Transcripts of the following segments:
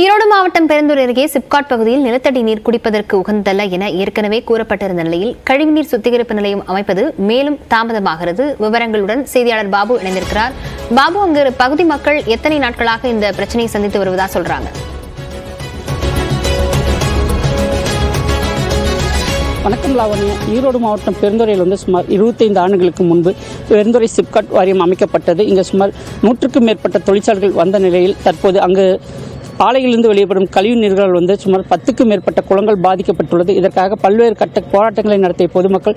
ஈரோடு மாவட்டம் பெருந்தூர் அருகே சிப்காட் பகுதியில் நிலத்தடி நீர் குடிப்பதற்கு உகந்ததல்ல என ஏற்கனவே கூறப்பட்டிருந்த நிலையில் கழிவுநீர் சுத்திகரிப்பு நிலையம் அமைப்பது மேலும் தாமதமாகிறது. விவரங்களுடன் செய்தியாளர் பாபு இணைந்திருக்கிறார். பாபு அங்கு பகுதி மக்கள் எத்தனை நாட்களாக இந்த பிரச்சனையை சந்தித்து வருவதா சொல்றாங்க. வணக்கம் லாவண்யா. ஈரோடு மாவட்டம் பெருந்துறையில் வந்து சுமார் இருபத்தைந்து ஆண்டுகளுக்கு முன்பு பெருந்துறை சிப்காட் வாரியம் அமைக்கப்பட்டது. இங்கே சுமார் நூற்றுக்கும் மேற்பட்ட தொழிற்சாலைகள் வந்த நிலையில் தற்போது அங்கு ஆலையிலிருந்து வெளியேறும் கழிவு நீர்கள் வந்து சுமார் பத்துக்கும் மேற்பட்ட குளங்கள் பாதிக்கப்பட்டுள்ளது. இதற்காக பல்வேறு கட்ட போராட்டங்களை நடத்திய பொதுமக்கள்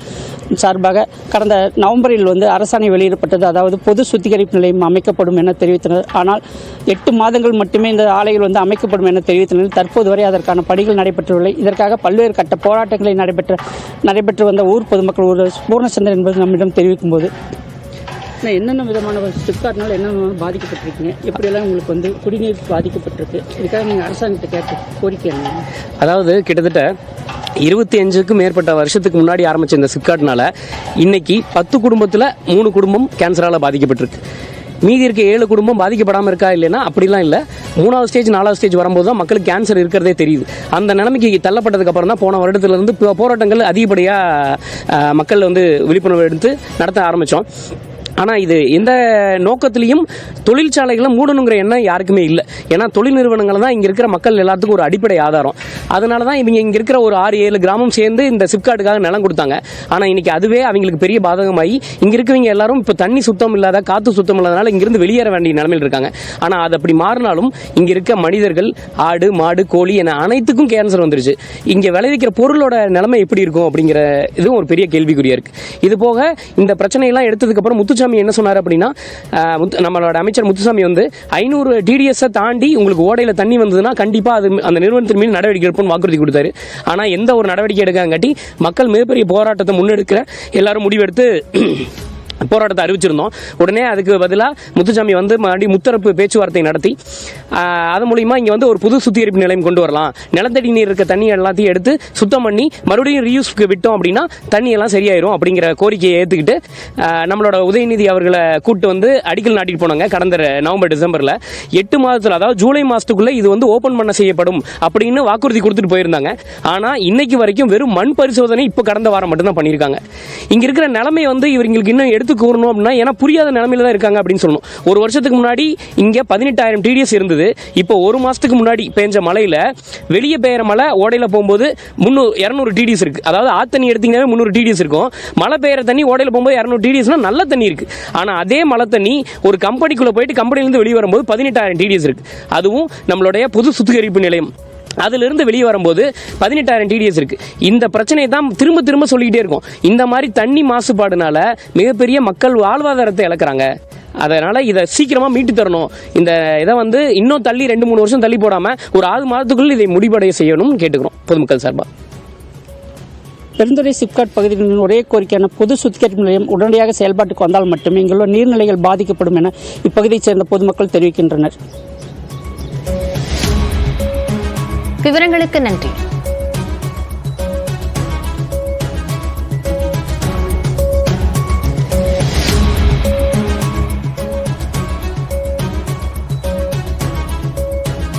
சார்பாக கடந்த நவம்பரில் வந்து அரசாணை வெளியிடப்பட்டது. அதாவது பொது சுத்திகரிப்பு நிலையம் அமைக்கப்படும் என தெரிவித்தனர். ஆனால் எட்டு மாதங்கள் மட்டுமே இந்த ஆலைகள் வந்து அமைக்கப்படும் என தெரிவித்தனர். தற்போது வரை அதற்கான பணிகள் நடைபெற்றவில்லை. இதற்காக பல்வேறு கட்ட போராட்டங்களை நடைபெற்ற நடைபெற்று வந்த ஊர் பொதுமக்கள் ஒரு பூர்ணச்சந்திரன் என்பது நம்மிடம் தெரிவிக்கும் போது என்னென்ன விதமான சிப்காட்னால என்னென்ன பாதிக்கப்பட்டிருக்கீங்க? எப்படியெல்லாம் உங்களுக்கு வந்து குடிநீர் பாதிக்கப்பட்டிருக்கு? இதுக்காக நீங்கள் அரசாங்கத்தை கேட்டு கோரிக்கை என்ன? அதாவது கிட்டத்தட்ட இருபத்தி அஞ்சுக்கும் மேற்பட்ட வருஷத்துக்கு முன்னாடி ஆரம்பித்த இந்த சிப்காட்னால இன்னைக்கு பத்து குடும்பத்தில் மூணு குடும்பம் கேன்சரால் பாதிக்கப்பட்டிருக்கு. மீதி இருக்க ஏழு குடும்பம் பாதிக்கப்படாமல் இருக்கா இல்லைன்னா அப்படிலாம் இல்லை. மூணாவது ஸ்டேஜ் நாலாவது ஸ்டேஜ் வரும்போது தான் மக்களுக்கு கேன்சர் இருக்கிறதே தெரியுது. அந்த நிலைமைக்கு தள்ளப்பட்டதுக்கு அப்புறம் தான் போன வருடத்துலேருந்து போராட்டங்கள் அதிகப்படியாக மக்கள் வந்து விழிப்புணர்வு எடுத்து நடத்த ஆரம்பித்தோம் ஆனால் இது எந்த நோக்கத்திலையும் தொழிற்சாலைகளை மூடணுங்கிற எண்ணம் யாருக்குமே இல்லை. ஏன்னா தொழில் நிறுவனங்கள் தான் இங்கே இருக்கிற மக்கள் எல்லாத்துக்கும் ஒரு அடிப்படை ஆதாரம். அதனால தான் இவங்க இங்கே இருக்கிற ஒரு ஆறு ஏழு கிராமம் சேர்ந்து இந்த சிப்காட்டுக்காக நிலம் கொடுத்தாங்க. ஆனால் இன்றைக்கி அதுவே அவங்களுக்கு பெரிய பாதகமாகி இங்கே இருக்கிறவங்க எல்லாரும் இப்போ தண்ணி சுத்தம் இல்லாத காற்று சுத்தம் இல்லாதனால இங்கிருந்து வெளியேற வேண்டிய நிலமையில் இருக்காங்க. ஆனால் அது அப்படி மாறினாலும் இங்கே இருக்க மனிதர்கள் ஆடு மாடு கோழி என அனைத்துக்கும் கேன்சர் வந்துருச்சு. இங்கே விளைவிக்கிற பொருளோட நிலைமை எப்படி இருக்கும் அப்படிங்கிற இதுவும் ஒரு பெரிய கேள்விக்குறியாக இருக்குது இது போக இந்த பிரச்சனையெல்லாம் எடுத்ததுக்கப்புறம் முத்துச்சா முத்துசாமி என்ன சொன்னார் அப்படின்னா முத்து- நம்மளோட அமைச்சர் முத்துசாமி வந்து ஐநூறு டிடிஎஸ் தாண்டி உங்களுக்கு ஓடையில தண்ணி வந்ததுன்னா கண்டிப்பா அது அந்த நிறுவனத்தின் மீது நடவடிக்கை எடுப்போம்னு வாக்குறுதி கொடுத்தாரு. ஆனா எந்த ஒரு நடவடிக்கை எடுக்காங்காட்டி மக்கள் மிகப்பெரிய போராட்டத்தை முன்னெடுக்கிற எல்லாரும் முடிவெடுத்து போராட்டத்தை அறிவிச்சிருந்தோம். உடனே அதுக்கு பதிலாக முத்துசாமி வந்து மறுபடியும் முத்தரப்பு பேச்சுவார்த்தை நடத்தி அது மூலிமா இங்கே வந்து ஒரு புது சுத்திகரிப்பு நிலையம் கொண்டு வரலாம். நிலத்தடி நீர் இருக்க தண்ணி எல்லாத்தையும் எடுத்து சுத்தம் பண்ணி மறுபடியும் ரீயூஸ்க்கு விட்டோம் அப்படின்னா தண்ணி எல்லாம் சரியாயிரும் அப்படிங்கிற கோரிக்கையை ஏற்றுக்கிட்டு நம்மளோட உதயநிதி அவர்களை கூட்டு வந்து அடிக்கல் நாட்டிட்டு போனாங்க கடந்த நவம்பர் டிசம்பரில். எட்டு மாதத்தில் அதாவது ஜூலை மாதத்துக்குள்ளே இது வந்து ஓப்பன் பண்ண செய்யப்படும் அப்படின்னு வாக்குறுதி கொடுத்துட்டு போயிருந்தாங்க. ஆனால் இன்னைக்கு வரைக்கும் வெறும் மண் பரிசோதனை இப்போ கடந்த வாரம் மட்டும்தான் பண்ணியிருக்காங்க. இங்கே இருக்கிற நிலைமை வந்து இவங்களுக்கு இன்னும் எடுத்து கூறணும் அப்படின்னா ஏன்னா புரியாத நிலமையில தான் இருக்காங்க அப்படின்னு சொல்லணும். ஒரு வருஷத்துக்கு முன்னாடி இங்கே பதினெட்டாயிரம் டிடிஎஸ் இருந்தது. இப்போ ஒரு மாதத்துக்கு முன்னாடி பெஞ்ச மழையில் வெளியே பெய்கிற மழை ஓடையில் போகும்போது முந்நூறு இரநூறு டிடிஎஸ் இருக்கு. அதாவது ஆத்தண்ணி எடுத்தீங்கன்னாவே முந்நூறு டிடிஎஸ் இருக்கும். மழை பெய்கிற தண்ணி ஓடையில் போகும்போது இரநூறு டிடிஎஸ்னா நல்ல தண்ணி இருக்கு. ஆனால் அதே மழை தண்ணி ஒரு கம்பெனிக்குள்ளே போயிட்டு கம்பெனிலேருந்து வெளியே வரும்போது பதினெட்டாயிரம் டிடிஎஸ் இருக்கு. அதுவும் நம்மளுடைய பொது சுத்திகரிப்பு நிலையம். அதிலிருந்து வெளியே வரும்போது பதினெட்டாயிரம் டிடிஎஸ் இருக்கு. இந்த பிரச்சனையை தான் திரும்ப திரும்ப சொல்லிக்கிட்டே இருக்கும். இந்த மாதிரி தண்ணி மாசுபாடுனால மிகப்பெரிய மக்கள் வாழ்வாதாரத்தை இழக்கிறாங்க. அதனால் இதை சீக்கிரமாக மீட்டு தரணும். இந்த இதை வந்து இன்னும் தள்ளி ரெண்டு மூணு வருஷம் தள்ளி போடாமல் ஒரு ஆறு மாதத்துக்குள்ளே இதை முடிவடைய செய்யணும்னு கேட்டுக்கிறோம் பொதுமக்கள் சார்பாக பெருந்துறை சிப்காட் பகுதிகளின் ஒரே கோரிக்கையான பொது சுத்திகரிப்பு நிலையம் உடனடியாக செயல்பாட்டுக்கு வந்தால் மட்டுமே இங்குள்ள நீர்நிலைகள் பாதிக்கப்படும் என இப்பகுதியைச் சேர்ந்த பொதுமக்கள் தெரிவிக்கின்றனர். விவரங்களுக்கு நன்றி.